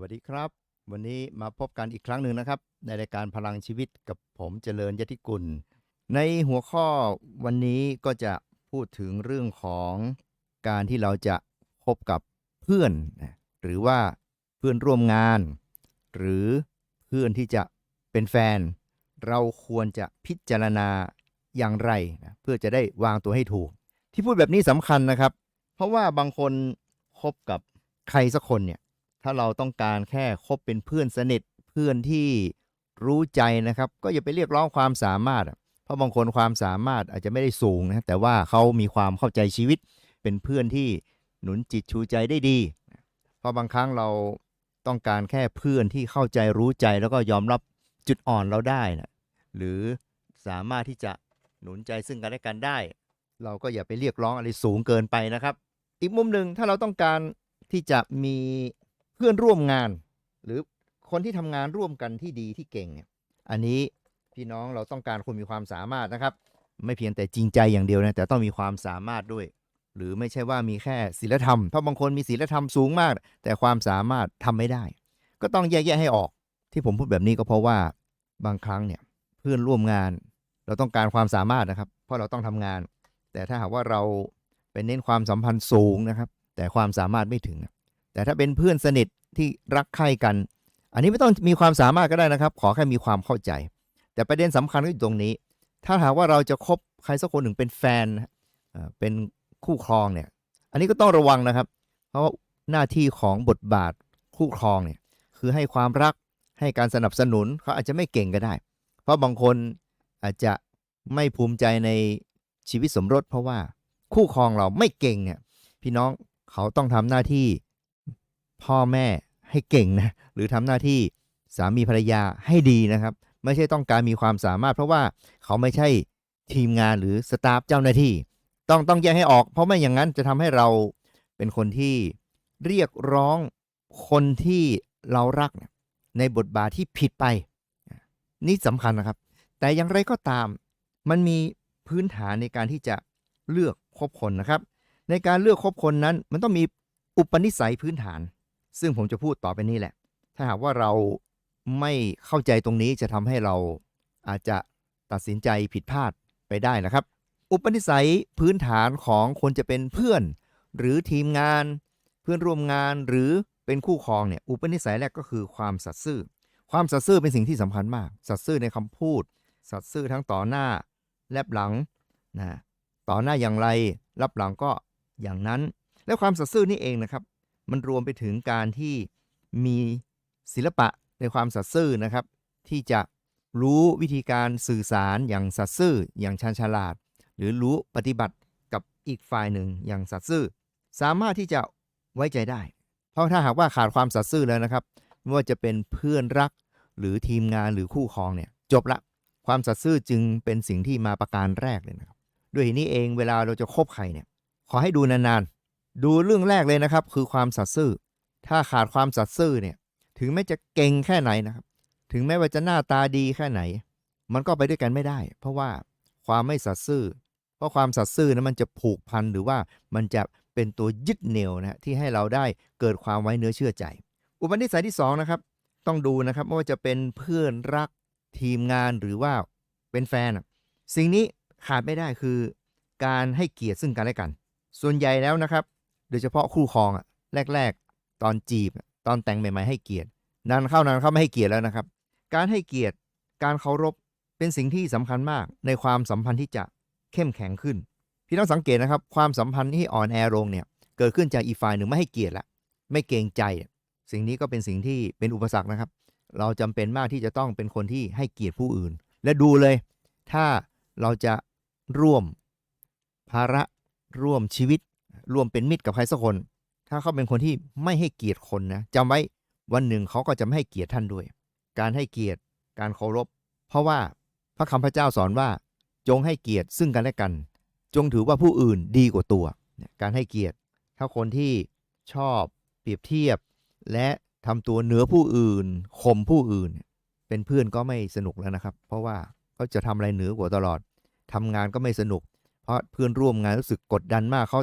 วัสดีครับ วันนี้มาพบกันอีกครั้งหนึ่งนะครับ ในรายการพลังชีวิตกับผมเจริญยติกุล ในหัวข้อวันนี้ก็จะพูดถึงเรื่องของการที่เราจะพบกับเพื่อน หรือว่าเพื่อนร่วมงาน หรือเพื่อนที่จะเป็นแฟน เราควรจะพิจารณาอย่างไรนะเพื่อจะได้วางตัวให้ถูก ที่พูดแบบนี้สำคัญนะครับ เพราะว่าบางคนคบกับใครสักคนเนี่ย ถ้าเราต้องการแค่คบเป็นเพื่อนสนิทเพื่อนที่รู้ใจนะครับ ก็อย่าไปเรียกร้องความสามารถ เพราะบางคนความสามารถอาจจะไม่ได้สูงนะแต่ว่าเขามีความเข้าใจชีวิต เป็นเพื่อนที่หนุนจิตชูใจได้ดี เพราะบางครั้งเราต้องการแค่เพื่อนที่เข้าใจรู้ใจแล้วก็ยอมรับจุดอ่อนเราได้นะหรือสามารถที่จะหนุนใจซึ่งกันและกันได้ เราก็อย่าไปเรียกร้องอะไรสูงเกินไปนะครับ อีกมุมหนึ่งถ้าเราต้องการที่จะมี เพื่อนร่วมงาน หรือคนที่ทำงานร่วมกันที่ดีที่เก่งเนี่ยอันนี้พี่น้องเราต้องการคนมีความสามารถนะครับ ไม่เพียงแต่จริงใจอย่างเดียวนะแต่ต้องมีความสามารถด้วย หรือไม่ใช่ว่ามีแค่ศีลธรรมเพราะบางคนมีศีลธรรมสูงมาก แต่ความสามารถทำไม่ได้ ก็ต้องแยกแยะให้ออก ที่ผมพูดแบบนี้ก็เพราะว่าบางครั้งเนี่ยเพื่อนร่วมงาน เราต้องการความสามารถนะครับ เพราะเราต้องทำงาน แต่ถ้าหากว่าเราไปเน้นความสัมพันธ์สูงนะครับ แต่ความสามารถไม่ถึง แต่ถ้าเป็นเพื่อนสนิทที่รักใคร่กัน อันนี้ไม่ต้องมีความสามารถก็ได้นะครับ ขอแค่มีความเข้าใจ แต่ประเด็นสำคัญก็อยู่ตรงนี้ ถ้าหากว่าเราจะคบใครสักคนหนึ่งเป็นแฟนเป็นคู่ครองเนี่ย อันนี้ก็ต้องระวังนะครับ เพราะว่าหน้าที่ของบทบาทคู่ครองเนี่ยคือให้ความรักให้การสนับสนุนเขาอาจจะไม่เก่งก็ได้ เพราะบางคนอาจจะไม่ภูมิใจในชีวิตสมรส เพราะว่าคู่ครองเราไม่เก่งเนี่ยพี่น้องเขาต้องทำหน้าที่ พ่อแม่ให้เก่งนะหรือทำหน้าที่สามีภรรยาให้ดีนะครับ ไม่ใช่ต้องการมีความสามารถ เพราะว่าเขาไม่ใช่ทีมงานหรือสตาฟเจ้าหน้าที่ ต้องต้องแยกให้ออก เพราะไม่อย่างนั้นจะทำให้เราเป็นคนที่เรียกร้องคนที่เรารักเนี่ยในบทบาทที่ผิดไป นี่สำคัญนะครับ แต่อย่างไรก็ตาม มันมีพื้นฐานในการที่จะเลือกคบคนนะครับ ในการเลือกคบคนนั้น มันต้องมีอุปนิสัยพื้นฐาน ซึ่งผมจะพูดต่อไปนี้แหละ ถ้าหากว่าเราไม่เข้าใจตรงนี้จะทำให้เราอาจจะตัดสินใจผิดพลาดไปได้นะครับ อุปนิสัยพื้นฐานของคนจะเป็นเพื่อน หรือทีมงาน เพื่อนร่วมงานหรือเป็นคู่ครองเนี่ยอุปนิสัยแรกก็คือความสัตย์ซื่อ ความสัตย์ซื่อเป็นสิ่งที่สำคัญมาก สัตย์ซื่อในคำพูด สัตย์ซื่อทั้งต่อหน้า แลบหลังนะต่อหน้าอย่างไรรับหลังก็อย่างนั้น และความสัตย์ซื่อนี่เองนะครับ มันรวมไปถึงการที่มีศิลปะในความสัตย์ซื่อนะครับ ที่จะรู้วิธีการสื่อสารอย่างสัตย์ซื่ออย่างชันฉลาด หรือรู้ปฏิบัติกับอีกฝ่ายหนึ่งอย่างสัตย์ซื่อ สามารถที่จะไว้ใจได้ เพราะถ้าหากว่าขาดความสัตย์ซื่อแล้วนะครับไม่ว่าจะเป็นเพื่อนรักหรือทีมงานหรือคู่ครองเนี่ยจบละความสัตย์ซื่อจึงเป็นสิ่งที่มาประการแรกเลยนะครับ ด้วยนี้เองเวลาเราจะคบใครเนี่ยขอให้ดูนานๆ ดูเรื่องแรกเลยนะครับ คือความสัตย์ซื่อ ถ้าขาดความสัตย์ซื่อเนี่ย ถึงแม้จะเก่งแค่ไหนนะครับ ถึงแม้ว่าจะหน้าตาดีแค่ไหน มันก็ไปด้วยกันไม่ได้ เพราะว่าความไม่สัตย์ซื่อ เพราะความสัตย์ซื่อนั้นมันจะผูกพันหรือว่ามันจะเป็นตัวยึดเหนี่ยวนะฮะที่ให้เราได้เกิดความไว้เนื้อเชื่อใจ อุปนิสัยที่สองนะครับ ต้องดูนะครับไม่ว่าจะเป็นเพื่อนรักทีมงานหรือว่าเป็นแฟน สิ่งนี้ขาดไม่ได้คือการให้เกียรติซึ่งกันและกัน ส่วนใหญ่แล้วนะครับ โดยเฉพาะคู่ครองอะแรก ๆ ตอนจีบตอนแต่งใหม่ๆให้เกียรตินานเข้านานเข้าไม่ให้เกียรติแล้วนะครับ การให้เกียรติการเคารพเป็นสิ่งที่สำคัญมากในความสัมพันธ์ที่จะเข้มแข็งขึ้น พี่ต้องสังเกตนะครับ ความสัมพันธ์ที่อ่อนแอลงเนี่ยเกิดขึ้นจากอีกฝ่ายหนึ่งไม่ให้เกียรติละไม่เกรงใจ สิ่งนี้ก็เป็นสิ่งที่เป็นอุปสรรคนะครับ เราจำเป็นมากที่จะต้องเป็นคนที่ให้เกียรติผู้อื่น และดูเลย ถ้าเราจะร่วมภาระร่วมชีวิต ร่วมเป็นมิตรกับใครสักคน ถ้าเขาเป็นคนที่ไม่ให้เกียรติคนนะจำไว้วันหนึ่งเขาก็จะไม่ให้เกียรติท่านด้วย การให้เกียรติ การเคารพ เพราะว่าพระคำพระเจ้าสอนว่า จงให้เกียรติซึ่งกันและกัน จงถือว่าผู้อื่นดีกว่าตัว การให้เกียรติ ถ้าคนที่ชอบเปรียบเทียบ และทำตัวเหนือผู้อื่นข่มผู้อื่น เป็นเพื่อนก็ไม่สนุกแล้วนะครับ เพราะว่าเขาจะทำอะไรเหนือกว่าตลอดทำงานก็ไม่สนุก เพราะเพื่อนร่วมงานรู้สึกกดดันมากเขา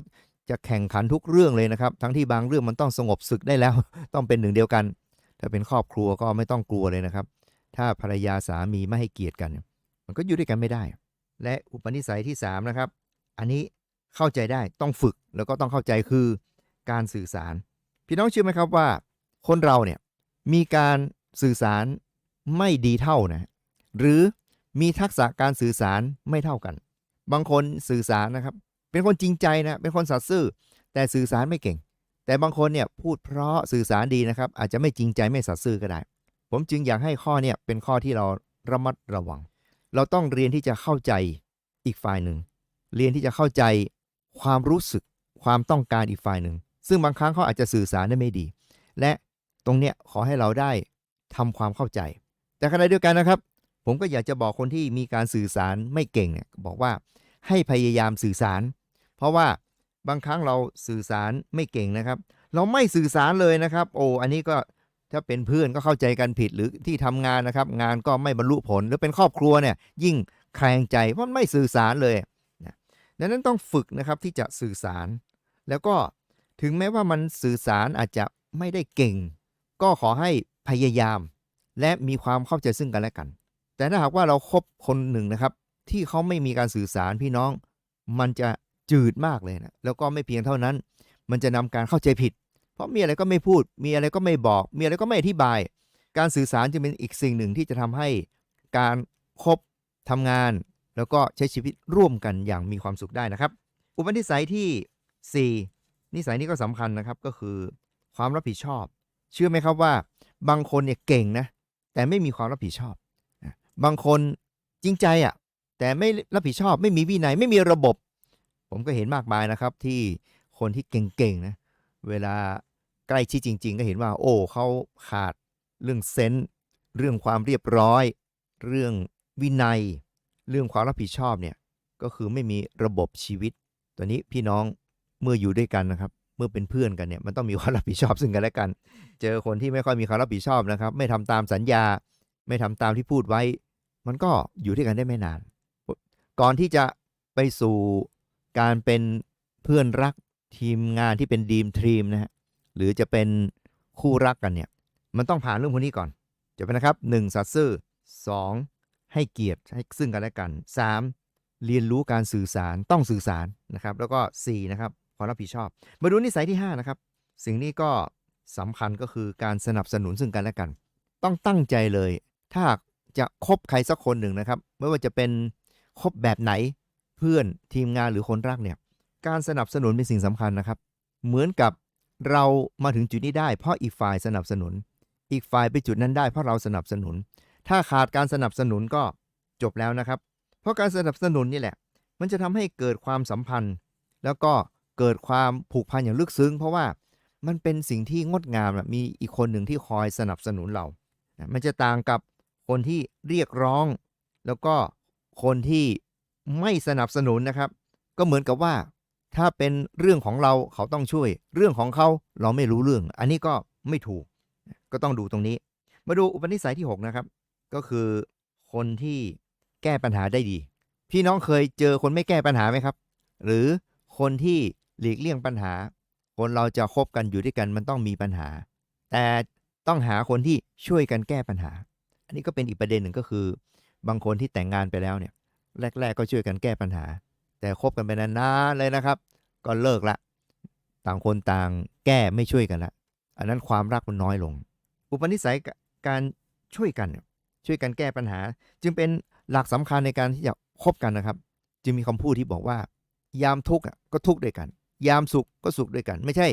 จะแข่งขันทุกเรื่องเลยนะครับ ทั้งที่บางเรื่องมันต้องสงบศึกได้แล้ว ต้องเป็นหนึ่งเดียวกัน ถ้าเป็นครอบครัวก็ไม่ต้องกลัวเลยนะครับ ถ้าภรรยาสามีไม่ให้เกียรติกัน มันก็อยู่ด้วยกันไม่ได้ และอุปนิสัยที่สามนะครับ อันนี้เข้าใจได้ต้องฝึกแล้วก็ต้องเข้าใจคือการสื่อสาร พี่น้องเชื่อไหมครับว่า คนเราเนี่ยมีการสื่อสารไม่ดีเท่านะหรือมีทักษะการสื่อสารไม่เท่ากัน บางคนสื่อสารนะครับ เป็นคนจริงใจนะเป็นคนสัตย์ซื่อ แต่สื่อสารไม่เก่ง แต่บางคนเนี่ยพูดเพราะสื่อสารดีนะครับ อาจจะไม่จริงใจไม่สัตย์ซื่อก็ได้ ผมจึงอยากให้ข้อเนี่ยเป็นข้อที่เราระมัดระวัง เราต้องเรียนที่จะเข้าใจอีกฝ่ายหนึ่ง เรียนที่จะเข้าใจความรู้สึกความต้องการอีกฝ่ายหนึ่ง ซึ่งบางครั้งเขาอาจจะสื่อสารได้ไม่ดี และตรงเนี้ยขอให้เราได้ทำความเข้าใจ แต่ขณะเดียวกันนะครับ ผมก็อยากจะบอกคนที่มีการสื่อสารไม่เก่งเนี่ยบอกว่าให้พยายามสื่อสาร เพราะว่าบางครั้งเราสื่อสารไม่เก่งนะครับ เราไม่สื่อสารเลยนะครับ โอ้อันนี้ก็ถ้าเป็นเพื่อนก็เข้าใจกันผิดหรือที่ทำงานนะครับ งานก็ไม่บรรลุผล หรือเป็นครอบครัวเนี่ยยิ่งแคลงใจเพราะไม่สื่อสารเลยนะดังนั้นต้องฝึกนะครับที่จะสื่อสาร แล้วก็ถึงแม้ว่ามันสื่อสารอาจจะไม่ได้เก่ง ก็ขอให้พยายาม และมีความเข้าใจซึ่งกันและกัน แต่ถ้าหากว่าเราครบคนหนึ่งนะครับ ที่เขาไม่มีการสื่อสารพี่น้อง มันจะ จืดมากเลยนะแล้วก็ไม่เพียงเท่านั้น มันจะนำการเข้าใจผิด เพราะมีอะไรก็ไม่พูด มีอะไรก็ไม่บอก มีอะไรก็ไม่อธิบาย การสื่อสารจึงเป็นอีกสิ่งหนึ่งที่จะทำให้การคบทำงาน แล้วก็ใช้ชีวิตร่วมกันอย่างมีความสุขได้นะครับ อุปนิสัยที่ 4 นิสัยนี้ก็สำคัญนะครับก็คือความรับผิดชอบ เชื่อไหมครับว่า บางคนเนี่ยเก่งนะแต่ไม่มีความรับผิดชอบ บางคนจริงใจอะ่ะแต่ไม่รับผิดชอบไม่มีวินัยไม่มีระบบ ผมก็เห็นมากมายนะครับที่คนที่เก่งๆนะเวลาใกล้ชิดจริง ๆ ก็เห็นว่า โอ้เขาขาดเรื่องเซนส์เรื่องความเรียบร้อย เรื่องวินัย เรื่องความรับผิดชอบเนี่ยก็คือไม่มีระบบชีวิต ตัวนี้พี่น้องเมื่ออยู่ด้วยกันนะครับ เมื่อเป็นเพื่อนกันเนี่ยมันต้องมีความรับผิดชอบซึ่งกันและกัน เจอคนที่ไม่ค่อยมีความรับผิดชอบนะครับ ไม่ทำตามสัญญา ไม่ทำตามที่พูดไว้ มันก็อยู่ด้วยกันได้ไม่นาน ก่อนที่จะไปสู่ การเป็นเพื่อนรักทีมงานที่เป็นดีมทีมนะฮะหรือจะเป็นคู่รักกันเนี่ย มันต้องผ่านเรื่องพวกนี้ก่อน จะเป็นนะครับ 1. สัตย์ซื่อ 2. ให้เกียรติให้ซึ่งกันและกัน 3. เรียนรู้การสื่อสารต้องสื่อสารนะครับ แล้วก็ 4. นะครับความรับผิดชอบ มาดูนิสัยที่ 5 นะครับ สิ่งนี้ก็สำคัญก็คือการสนับสนุนซึ่งกันและกัน ต้องตั้งใจเลย ถ้าจะคบใครสักคนหนึ่งนะครับ ไม่ว่าจะเป็นคบแบบไหน เพื่อนทีมงานหรือคนรักเนี่ยการสนับสนุนเป็นสิ่งสำคัญนะครับ เหมือนกับเรามาถึงจุดนี้ได้ เพราะอีกฝ่ายสนับสนุน อีกฝ่ายไปจุดนั้นได้เพราะเราสนับสนุน ถ้าขาดการสนับสนุนก็จบแล้วนะครับ เพราะการสนับสนุนนี่แหละ มันจะทำให้เกิดความสัมพันธ์ แล้วก็เกิดความผูกพันอย่างลึกซึ้ง เพราะว่ามันเป็นสิ่งที่งดงามนะมีอีกคนหนึ่งที่คอยสนับสนุนเรา มันจะต่างกับคนที่เรียกร้อง แล้วก็คนที่ ไม่สนับสนุนนะครับ ก็เหมือนกับว่า ถ้าเป็นเรื่องของเราเขาต้องช่วย เรื่องของเขาเราไม่รู้เรื่อง อันนี้ก็ไม่ถูก ก็ต้องดูตรงนี้ มาดูอุปนิสัยที่ 6 นะครับ ก็คือคนที่แก้ปัญหาได้ดี พี่น้องเคยเจอคนไม่แก้ปัญหาไหมครับ หรือคนที่หลีกเลี่ยงปัญหา คนเราจะคบกันอยู่ด้วยกันมันต้องมีปัญหา แต่ต้องหาคนที่ช่วยกันแก้ปัญหา อันนี้ก็เป็นอีกประเด็นหนึ่งก็คือ บางคนที่แต่งงานไปแล้วเนี่ย แรก ๆ ก็ช่วยกันแก้ปัญหา แต่คบกันไปนานๆเลยนะครับ ก็เลิกละ ต่างคนต่างแก้ไม่ช่วยกันละอันนั้นความรักมันน้อยลง อุปนิสัยการช่วยกัน ช่วยกันแก้ปัญหา จึงเป็นหลักสำคัญในการที่จะคบกันนะครับ จึงมีคำพูดที่บอกว่า ยามทุกข์ก็ทุกข์ด้วยกัน ยามสุขก็สุขด้วยกัน ไม่ใช่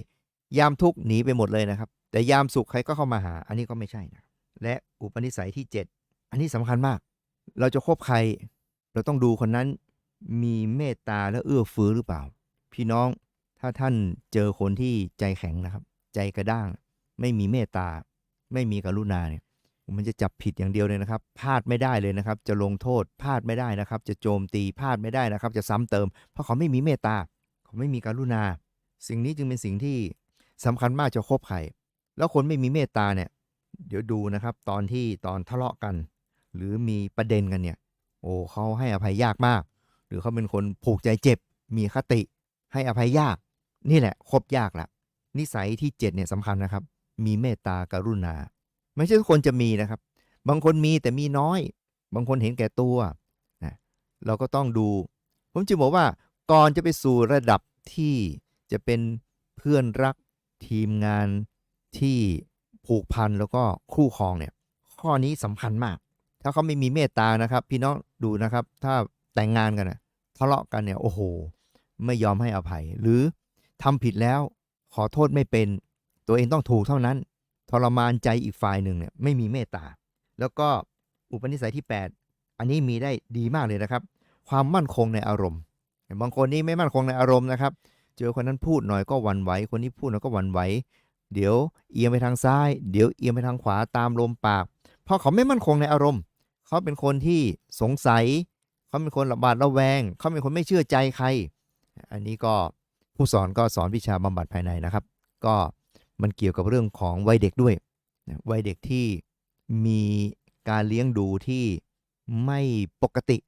ยามทุกข์หนีไปหมดเลยนะครับ แต่ยามสุขใครก็เข้ามาหา อันนี้ก็ไม่ใช่นะและอุปนิสัยที่ 7 อันนี้สำคัญมาก เราจะคบใคร เราต้องดูคนนั้นมีเมตตาและเอื้อเฟื้อหรือเปล่า พี่น้องถ้าท่านเจอคนที่ใจแข็งนะครับ ใจกระด้าง ไม่มีเมตตา ไม่มีกรุณาเนี่ยมันจะจับผิดอย่างเดียวเลยนะครับพลาดไม่ได้เลยนะครับ จะลงโทษพลาดไม่ได้นะครับ จะโจมตีพลาดไม่ได้นะครับ จะซ้ำเติม เพราะเขาไม่มีเมตตา เขาไม่มีกรุณา สิ่งนี้จึงเป็นสิ่งที่สำคัญมากจะคบใครแล้วคนไม่มีเมตตาเนี่ย เดี๋ยวดูนะครับ ตอนที่ตอนทะเลาะกัน หรือมีประเด็นกันเนี่ย โอ้เขาให้อภัยยากมาก หรือเขาเป็นคนผูกใจเจ็บ มีคติ ให้อภัยยาก นี่แหละครบยากละนิสัยที่7เนี่ยสำคัญนะครับ มีเมตตากรุณา ไม่ใช่ทุกคนจะมีนะครับ บางคนมีแต่มีน้อย บางคนเห็นแก่ตัวนะเราก็ต้องดู ผมจึงบอกว่าก่อนจะไปสู่ระดับที่จะเป็นเพื่อนรักทีมงานที่ผูกพันแล้วก็คู่ครองเนี่ย ข้อนี้สำคัญมาก ถ้าเขาไม่มีเมตตานะครับ พี่น้องดูนะครับ ถ้าแต่งงานกันนะทะเลาะกันเนี่ยโอ้โห ไม่ยอมให้อภัย หรือทำผิดแล้วขอโทษไม่เป็น ตัวเองต้องถูกเท่านั้น ทรมานใจอีกฝ่ายหนึ่งเนี่ยไม่มีเมตตา แล้วก็อุปนิสัยที่ 8 อันนี้มีได้ดีมากเลยนะครับ ความมั่นคงในอารมณ์บางคนนี่ไม่มั่นคงในอารมณ์นะครับ เจอคนนั้นพูดหน่อยก็หวั่นไหวคนนี้พูดหน่อยก็หวั่นไหวเดี๋ยวเอียงไปทางซ้าย เดี๋ยวเอียงไปทางขวาตามลมปาก เพราะเขาไม่มั่นคงในอารมณ์ เขาเป็นคนที่สงสัย เขาเป็นคนระบาดระแวง เขาเป็นคนไม่เชื่อใจใคร อันนี้ก็ผู้สอนก็สอนวิชาบำบัดภายในนะครับ ก็มันเกี่ยวกับเรื่องของวัยเด็กด้วยวัยเด็กที่มีการเลี้ยงดูที่ไม่ปกติ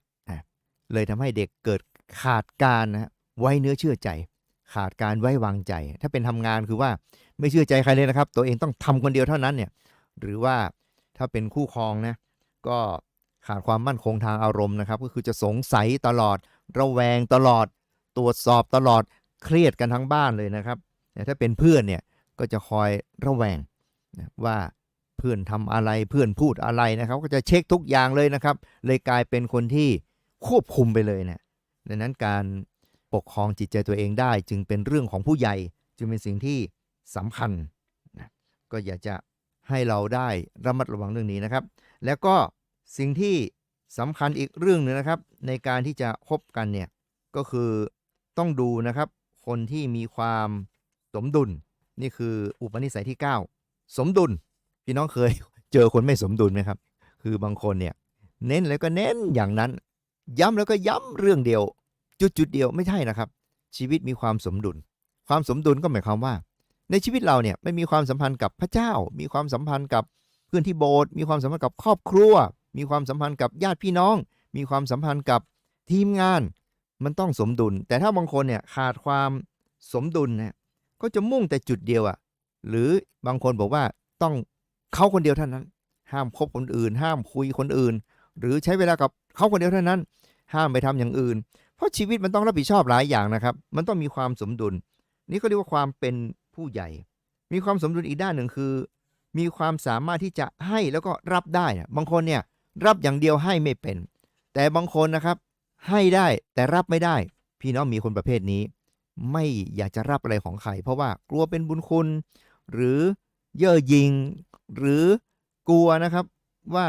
เลยทำให้เด็กเกิดขาดการนะฮะไว้เนื้อเชื่อใจ ขาดการไว้วางใจ ถ้าเป็นทำงานคือว่าไม่เชื่อใจใครเลยนะครับ ตัวเองต้องทำคนเดียวเท่านั้นเนี่ย หรือว่าถ้าเป็นคู่ครองนะ ก็ ขาดความมั่นคงทางอารมณ์นะครับ ก็คือจะสงสัยตลอด ระแวงตลอด ตรวจสอบตลอดเครียดกันทั้งบ้านเลยนะครับถ้าเป็นเพื่อนเนี่ยก็จะคอยระแวงว่าเพื่อนทำอะไรเพื่อนพูดอะไรนะครับ ก็จะเช็คทุกอย่างเลยนะครับ เลยกลายเป็นคนที่ควบคุมไปเลยเนี่ยดังนั้นการปกครองจิตใจตัวเองได้ จึงเป็นเรื่องของผู้ใหญ่ จึงเป็นสิ่งที่สำคัญนะก็อยากจะให้เราได้ระมัดระวังเรื่องนี้นะครับ แล้วก็ สิ่งที่สำคัญอีกเรื่องหนึ่งนะครับ ในการที่จะคบกันเนี่ยก็คือต้องดูนะครับ คนที่มีความสมดุล นี่คืออุปนิสัยที่ 9 สมดุล พี่น้องเคยเจอคนไม่สมดุลไหมครับ คือบางคนเนี่ยเน้นแล้วก็เน้นอย่างนั้น ย้ำแล้วก็ย้ำเรื่องเดียว จุดจุดเดียวไม่ใช่นะครับ ชีวิตมีความสมดุล ความสมดุลก็หมายความว่า ในชีวิตเราเนี่ยไม่มีความสัมพันธ์กับพระเจ้า มีความสัมพันธ์กับเพื่อนที่โบสถ์มีความสัมพันธ์กับครอบครัว มีความสัมพันธ์กับญาติพี่น้อง มีความสัมพันธ์กับทีมงาน มันต้องสมดุล แต่ถ้าบางคนเนี่ยขาดความสมดุลเนี่ยก็จะมุ่งแต่จุดเดียวอะ่ะ หรือบางคนบอกว่าต้องเขาคนเดียวเท่านั้น ห้ามคบคนอื่น ห้ามคุยคนอื่น หรือใช้เวลากับเขาคนเดียวเท่านั้น ห้ามไปทำอย่างอื่น เพราะชีวิตมันต้องรับผิดชอบหลายอย่างนะครับ มันต้องมีความสมดุล นี่ก็เรียกว่าความเป็นผู้ใหญ่ มีความสมดุลอีกด้านหนึ่งคือ มีความสามารถที่จะให้แล้วก็รับได้นะบางคนเนี่ย รับอย่างเดียวให้ไม่เป็น แต่บางคนนะครับ ให้ได้แต่รับไม่ได้ พี่น้องมีคนประเภทนี้ ไม่อยากจะรับอะไรของใครเพราะว่ากลัวเป็นบุญคุณ หรือเย่อหยิง หรือกลัวนะครับว่า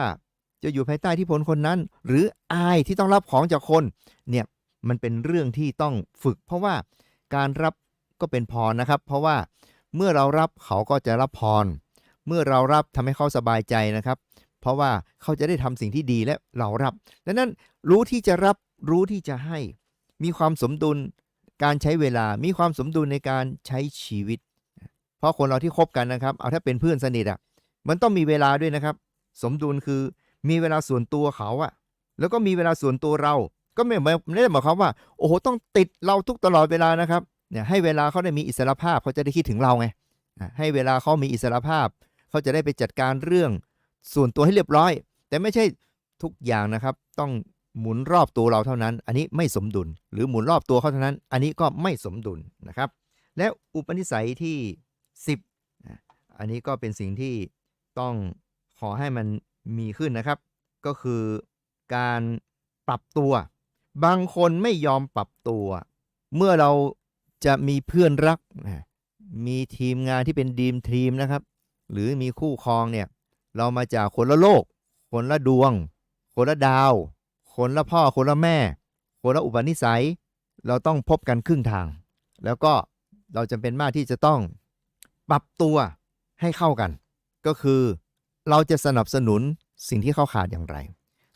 จะอยู่ภายใต้ที่พลคนนั้น หรืออายที่ต้องรับของจากคนเนี่ยมันเป็นเรื่องที่ต้องฝึก เพราะว่าการรับก็เป็นพรนะครับ เพราะว่าเมื่อเรารับเขาก็จะรับพร เมื่อเรารับทำให้เขาสบายใจนะครับ เพราะว่าเขาจะได้ทำสิ่งที่ดีและเรารับดังนั้นรู้ที่จะรับรู้ที่จะให้ มีความสมดุลการใช้เวลา มีความสมดุลในการใช้ชีวิต เพราะคนเราที่คบกันนะครับ เอาถ้าเป็นเพื่อนสนิทอะ มันต้องมีเวลาด้วยนะครับ สมดุลคือมีเวลาส่วนตัวเขาอะแล้วก็มีเวลาส่วนตัวเรา ก็ไม่ไม่ได้หมายความว่า โอ้โห ต้องติดเราทุกตลอดเวลานะครับ เนี่ยให้เวลาเขาได้มีอิสรภาพเขาจะได้คิดถึงเราไง ให้เวลาเขามีอิสรภาพ เขาจะได้ไปจัดการเรื่อง ส่วนตัวให้เรียบร้อย แต่ไม่ใช่ทุกอย่างนะครับ ต้องหมุนรอบตัวเราเท่านั้น อันนี้ไม่สมดุล หรือหมุนรอบตัวเขาเท่านั้น อันนี้ก็ไม่สมดุลนะครับ และอุปนิสัยที่ 10 อันนี้ก็เป็นสิ่งที่ต้องขอให้มันมีขึ้นนะครับ ก็คือการปรับตัว บางคนไม่ยอมปรับตัว เมื่อเราจะมีเพื่อนรัก มีทีมงานที่เป็นดีมทีมนะครับ หรือมีคู่ครองเนี่ย เรามาจากคนละโลก คนละดวง คนละดาว คนละพ่อ คนละแม่ คนละอุปนิสัย เราต้องพบกันครึ่งทาง แล้วก็เราจำเป็นมากที่จะต้องปรับตัวให้เข้ากัน ก็คือเราจะสนับสนุนสิ่งที่เขาขาดอย่างไร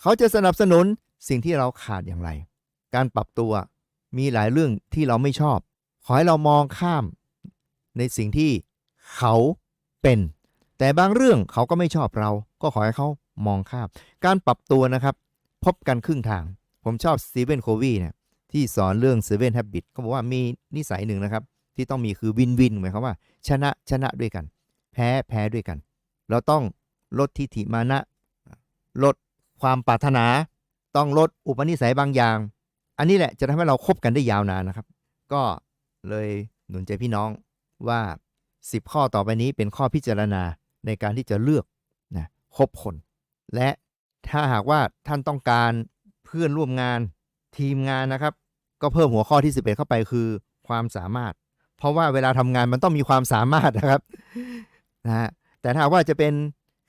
เขาจะสนับสนุนสิ่งที่เราขาดอย่างไร การปรับตัวมีหลายเรื่องที่เราไม่ชอบ ขอให้เรามองข้ามในสิ่งที่เขาเป็น แต่บางเรื่องเขาก็ไม่ชอบเรา ก็ขอให้เขามองข้าม การปรับตัวนะครับ พบกันครึ่งทาง ผมชอบสตีเวนโควีเนี่ยที่สอนเรื่อง Seven Habits เขาบอกว่ามีนิสัยหนึ่งนะครับ ที่ต้องมีคือวินวินหมายความว่า ชนะชนะด้วยกัน แพ้แพ้ด้วยกัน เราต้องลดทิฐิมานะ ลดความปรารถนา ต้องลดอุปนิสัยบางอย่าง อันนี้แหละจะทำให้เราคบกันได้ยาวนานนะครับ ก็เลยหนุนใจพี่น้องว่า 10 ข้อต่อไปนี้เป็นข้อพิจารณา ในการที่จะเลือกนะคบคน และถ้าหากว่าท่านต้องการเพื่อนร่วมงานทีมงานนะครับ ก็เพิ่มหัวข้อที่ 11 เข้าไปคือความสามารถ เพราะว่าเวลาทำงานมันต้องมีความสามารถนะครับนะฮะแต่ถ้าว่าจะเป็น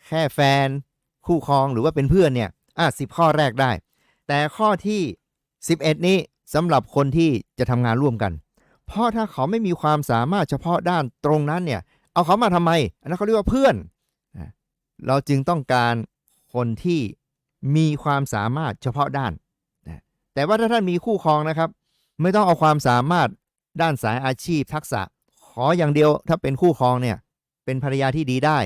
แค่แฟนคู่ครองหรือว่าเป็นเพื่อนเนี่ยอะสิข้อแรกได้ แต่ข้อที่ 11 นี้สำหรับคนที่จะทำงานร่วมกัน เพราะถ้าเขาไม่มีความสามารถเฉพาะด้านตรงนั้นเนี่ย เอาเขามาทำไม อันนั้นเขาเรียกว่าเพื่อน เราจึงต้องการคนที่มีความสามารถเฉพาะด้าน แต่ว่าถ้าท่านมีคู่ครองนะครับ ไม่ต้องเอาความสามารถด้านสายอาชีพทักษะ ขออย่างเดียวถ้าเป็นคู่ครองเนี่ยเป็นภรรยาที่ดีได้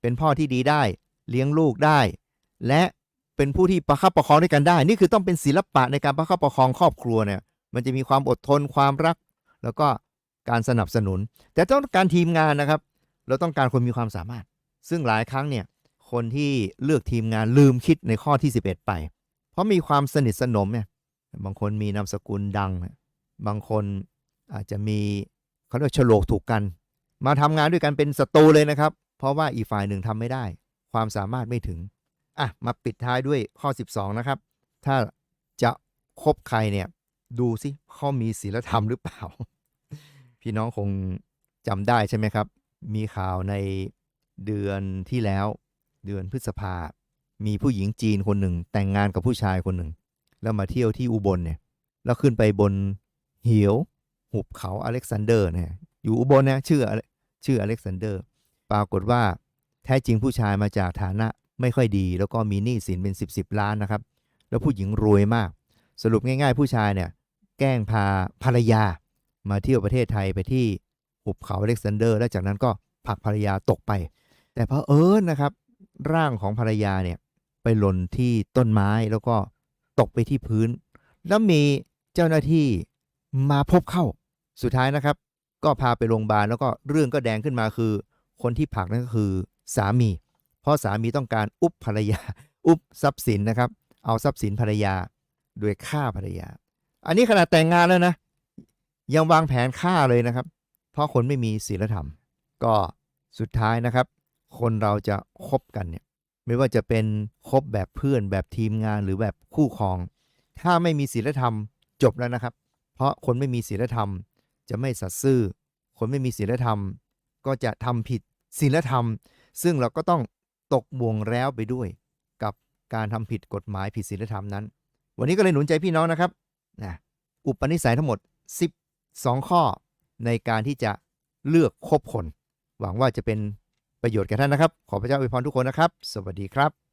เป็นพ่อที่ดีได้ เลี้ยงลูกได้ และเป็นผู้ที่ประคับประคองด้วยกันได้ นี่คือต้องเป็นศิลปะในการประคับประคองครอบครัวเนี่ย มันจะมีความอดทนความรัก แล้วก็การสนับสนุน แต่ต้องการทีมงานนะครับ เราต้องการคนมีความสามารถ ซึ่งหลายครั้งเนี่ยคนที่เลือกทีมงานลืมคิดในข้อที่ 11 ไป เพราะมีความสนิทสนมเนี่ยบางคนมีนามสกุลดัง บางคนอาจจะมีเขาเรียกว่าโฉลกถูกกัน มาทำงานด้วยกันเป็นศัตรูเลยนะครับ เพราะว่าอีกฝ่ายหนึ่งทำไม่ได้ ความสามารถไม่ถึงอะมาปิดท้ายด้วยข้อ 12 นะครับ ถ้าจะคบใครเนี่ยดูสิเขามีศีลธรรมหรือเปล่า พี่น้องคงจำได้ใช่ไหมครับ มีข่าวในเดือนที่แล้ว เดือนพฤษภา มีผู้หญิงจีนคนหนึ่ง แต่งงานกับผู้ชายคนหนึ่ง แล้วมาเที่ยวที่อุบลเนี่ย แล้วขึ้นไปบนเหวหุบเขาอเล็กซานเดอร์เนี่ย อยู่อุบลนะชื่ออชื่ออเล็กซานเดอร์ ปรากฏว่าแท้จริงผู้ชายมาจากฐานะไม่ค่อยดี แล้วก็มีหนี้สินเป็น 10บสล้านนะครับ แล้วผู้หญิงรวยมาก สรุปง่าย ๆ ผู้ชายเนี่ย แกล้งพาภรรยามาเที่ยวประเทศไทยไปที่ หุบเขาอเล็กซานเดอร์ แล้วจากนั้นก็ผลักภรรยาตกไป แต่เพอเอิญนะครับ ร่างของภรรยาเนี่ยไปหล่นที่ต้นไม้แล้วก็ตกไปที่พื้น แล้วมีเจ้าหน้าที่มาพบเข้า สุดท้ายนะครับ ก็พาไปโรงพยาบาลแล้วก็เรื่องก็แดงขึ้นมาคือ คนที่ผลักนั่นก็คือสามี เพราะสามีต้องการอุบภรรยา อุบทรัพย์สินนะครับ เอาทรัพย์สินภรรยาโดยฆ่าภรรยา อันนี้ขนาดแต่งงานแล้วนะ ยังวางแผนฆ่าเลยนะครับ ราะคนไม่มีศีลธรรม ก็สุดท้ายนะครับ คนเราจะคบกันเนี่ยไม่ว่าจะเป็นคบแบบเพื่อนแบบทีมงานหรือแบบคู่ครอง ถ้าไม่มีศีลธรรมจบแล้วนะครับ เพราะคนไม่มีศีลธรรม จะไม่สัตย์ซื่อ คนไม่มีศีลธรรม ก็จะทำผิดศีลธรรม ซึ่งเราก็ต้องตกบ่วงแล้วไปด้วย กับการทำผิดกฎหมายผิดศีลธรรมนั้น วันนี้ก็เลยหนุนใจพี่น้องนะครับนะอุปนิสัยทั้งหมด 12 ข้อ ในการที่จะเลือกคบคน หวังว่าจะเป็นประโยชน์แก่ท่านนะครับ ขอพระเจ้าอวยพรทุกคนนะครับ สวัสดีครับ